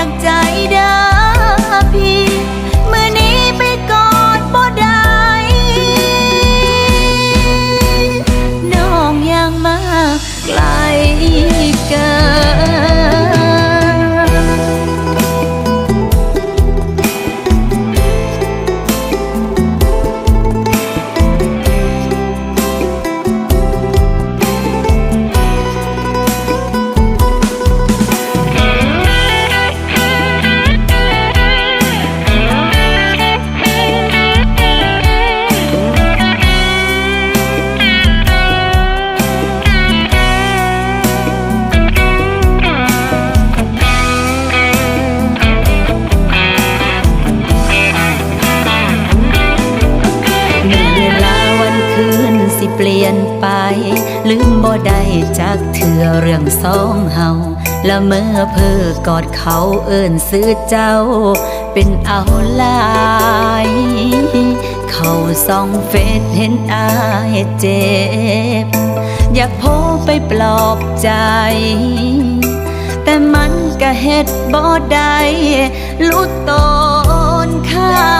ดังใจ ลี่ยนไป ลืมบ่ได้จากเถื่อเรื่องสองเฮาและเมื่อเพื่อกอดเขาเอิ้นซื้อเจ้า เป็นเอาลายเขาส่องเฟซเห็นอายเจ็บ อยากโพไปปลอบใจ แต่มันก็เฮ็ดบ่ได้รู้ตนเขา